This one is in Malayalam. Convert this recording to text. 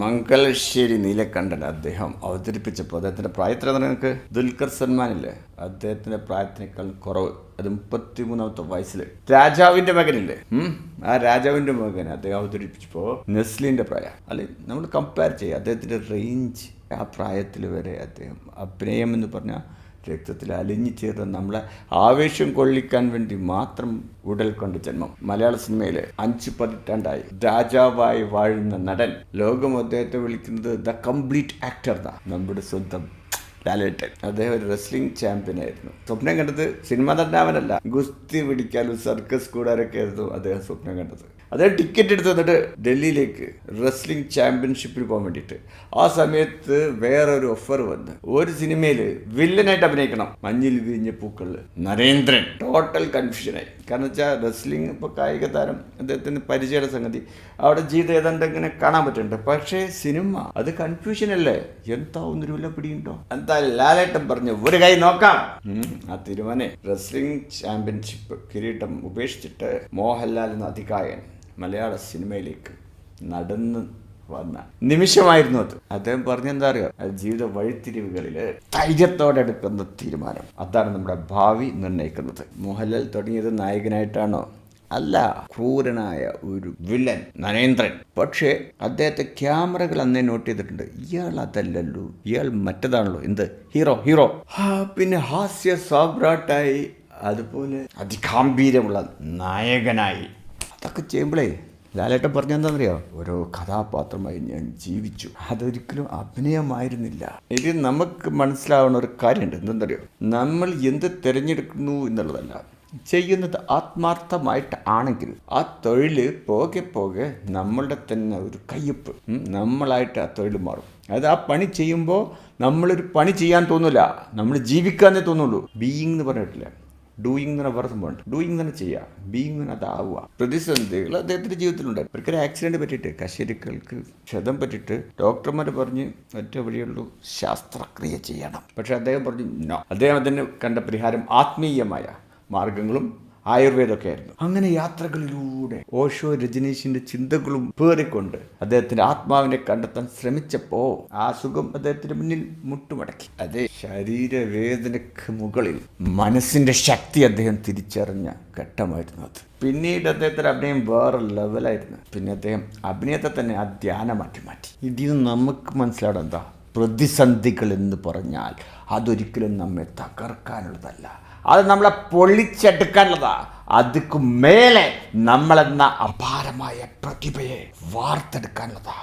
മംഗലശ്ശേരി നീലകണ്ഠൻ അദ്ദേഹം അവതരിപ്പിച്ചപ്പോൾ അദ്ദേഹത്തിന്റെ പ്രായത്തിൽ നിങ്ങൾക്ക് ദുൽഖർ സൽമാനില്ലേ അദ്ദേഹത്തിന്റെ പ്രായത്തിനേക്കാൾ കുറവ്. അത് മുപ്പത്തി മൂന്നാമത്തെ വയസ്സിൽ രാജാവിന്റെ മകനില്ലേ? ആ രാജാവിന്റെ മകൻ അദ്ദേഹം അവതരിപ്പിച്ചപ്പോൾ നെസ്ലിന്റെ പ്രായം. അല്ലെ നമ്മൾ കമ്പയർ ചെയ്യുക അദ്ദേഹത്തിന്റെ റേഞ്ച് ആ പ്രായത്തിൽ വരെ അദ്ദേഹം അഭിനയം എന്ന് പറഞ്ഞാൽ രക്തത്തിൽ അലിഞ്ഞു ചേർന്ന് നമ്മളെ ആവേശം കൊള്ളിക്കാൻ വേണ്ടി മാത്രം ഉടൽ കൊണ്ട് ജന്മം. മലയാള സിനിമയിൽ അഞ്ച് പതിറ്റാണ്ടായി രാജാവായി വാഴുന്ന നടൻ ലോകം അദ്ദേഹത്തെ വിളിക്കുന്നത് ദ കംപ്ലീറ്റ് ആക്ടർ ദ നമ്മുടെ സ്വന്തം ലാലേട്ടൻ. അദ്ദേഹം ഒരു റെസ്ലിംഗ് ചാമ്പ്യൻ ആയിരുന്നു. സ്വപ്നം കണ്ടത് സിനിമ നടനാവനല്ല ഗുസ്തി പിടിക്കാനും സർക്കസ് കൂടാരൊക്കെ ആയിരുന്നു അദ്ദേഹം സ്വപ്നം കണ്ടത്. അദ്ദേഹം ടിക്കറ്റ് എടുത്ത് തന്നിട്ട് ഡൽഹിയിലേക്ക് റെസ്ലിംഗ് ചാമ്പ്യൻഷിപ്പിൽ പോകാൻ വേണ്ടിയിട്ട്. ആ സമയത്ത് വേറെ ഒരു ഓഫർ വന്ന്. ഒരു സിനിമയിൽ വില്ലനായിട്ട് അഭിനയിക്കണം. മഞ്ഞിൽ വിരിഞ്ഞ പൂക്കളിൽ നരേന്ദ്രൻ. ടോട്ടൽ കൺഫ്യൂഷനായി കാരണം വെച്ചാൽ റെസ്ലിംഗ് ഇപ്പോൾ കായിക താരം അദ്ദേഹത്തിന് പരിചയമുള്ള സംഗതി. അവിടെ ജീവിതം ഏതാണ്ട് ഇങ്ങനെ കാണാൻ പറ്റുന്നുണ്ട്. പക്ഷേ സിനിമ അത് കൺഫ്യൂഷൻ അല്ലേ? എന്താവുന്നൊരു വില പിടിയുണ്ടോ? എന്തായാലും ലാലേട്ടൻ പറഞ്ഞു ഒരു കൈ നോക്കാം. ആ തീരുമാനെ. റെസ്ലിംഗ് ചാമ്പ്യൻഷിപ്പ് കിരീടം ഉപേക്ഷിച്ചിട്ട് മോഹൻലാൽ എന്ന അതികായൻ. മലയാള സിനിമയിലേക്ക് നടന്ന് വന്ന നിമിഷമായിരുന്നു അത്. അദ്ദേഹം പറഞ്ഞെന്താ അറിയാം? അത് ജീവിത വഴിത്തിരിവുകളിൽ ധൈര്യത്തോടെ എടുക്കുന്ന തീരുമാനം. അതാണ് നമ്മുടെ ഭാവി നിർണയിക്കുന്നത്. മോഹൻലാൽ തുടങ്ങിയത് നായകനായിട്ടാണോ? അല്ല ക്രൂരനായ ഒരു വില്ലൻ നരേന്ദ്രൻ. പക്ഷേ അദ്ദേഹത്തെ ക്യാമറകൾ അന്നേ നോട്ട് ചെയ്തിട്ടുണ്ട്. ഇയാൾ അതല്ലല്ലോ. ഇയാൾ മറ്റതാണല്ലോ. എന്ത്? Hero hero. പിന്നെ ഹാസ്യ സോബ്രാട്ടായി അതുപോലെ അതിഗാംഭീര്യമുള്ള നായകനായി. അതൊക്കെ ചെയ്യുമ്പോഴേ ലാലേട്ടൻ പറഞ്ഞെന്താണെന്നറിയോ ഓരോ കഥാപാത്രമായി ഞാൻ ജീവിച്ചു. അതൊരിക്കലും അഭിനയമായിരുന്നില്ല. ഇത് നമുക്ക് മനസ്സിലാവുന്ന ഒരു കാര്യമുണ്ട്. എന്തെന്നറിയോ? നമ്മൾ എന്ത് തിരഞ്ഞെടുക്കുന്നു എന്നുള്ളതല്ല. ചെയ്യുന്നത് ആത്മാർത്ഥമായിട്ട് ആണെങ്കിൽ ആ തൊഴിൽ പോകെ പോകെ നമ്മളുടെ തന്നെ ഒരു കയ്യൊപ്പ്. നമ്മളായിട്ട് ആ തൊഴിൽ മാറും. അത് ആ പണി ചെയ്യുമ്പോൾ നമ്മളൊരു പണി ചെയ്യാൻ തോന്നില്ല നമ്മൾ ജീവിക്കാന്നേ തോന്നുള്ളൂ. ബീയിങ് എന്ന് പറഞ്ഞിട്ടില്ല? ഡൂയിങ് തന്നെ വേറെ സംഭവമുണ്ട് ഡൂയിങ് തന്നെ ചെയ്യുക ബീയിങ് തന്നെ അതാവുക പ്രതിസന്ധികൾ. അദ്ദേഹത്തിന്റെ ജീവിതത്തിലുണ്ട്. ഒരിക്കലും ആക്സിഡന്റ് പറ്റിയിട്ട് കശേരിക്കൾക്ക് ക്ഷതം പറ്റിയിട്ട് ഡോക്ടർമാർ പറഞ്ഞ് ഒറ്റ വഴിയുള്ളൂ ശസ്ത്രക്രിയ ചെയ്യണം. പക്ഷെ അദ്ദേഹം പറഞ്ഞു അദ്ദേഹം അതിന് കണ്ട പരിഹാരം ആത്മീയമായ മാർഗങ്ങളും ആയുർവേദമൊക്കെ ആയിരുന്നു അങ്ങനെ യാത്രകളിലൂടെ ഓഷോ രജനീഷിന്റെ ചിന്തകളും പേറിക്കൊണ്ട് അദ്ദേഹത്തിന്റെ ആത്മാവിനെ കണ്ടെത്താൻ ശ്രമിച്ചപ്പോ ആ സുഖം അദ്ദേഹത്തിന്റെ മുന്നിൽ മുട്ടുമടക്കി. അതെ ശരീരവേദനക്ക് മുകളിൽ മനസ്സിന്റെ ശക്തി അദ്ദേഹം തിരിച്ചറിഞ്ഞ ഘട്ടമായിരുന്നു അത്. പിന്നീട് അദ്ദേഹത്തിന്റെ അഭിനയം വേറെ ലെവലായിരുന്നു. പിന്നെ അദ്ദേഹം അഭിനയത്തെ തന്നെ ആ ധ്യാനമാക്കി മാറ്റി. ഇതിൽ നമുക്ക് മനസ്സിലാവണം എന്താ? പ്രതിസന്ധികൾ എന്ന് പറഞ്ഞാൽ അതൊരിക്കലും നമ്മെ തകർക്കാനുള്ളതല്ല. അത് നമ്മളെ പൊള്ളിച്ചെടുക്കാനുള്ളതാ. അതിക്കു മേലെ നമ്മളെന്ന അപാരമായ പ്രതിഭയെ വാർത്തെടുക്കാനുള്ളതാ.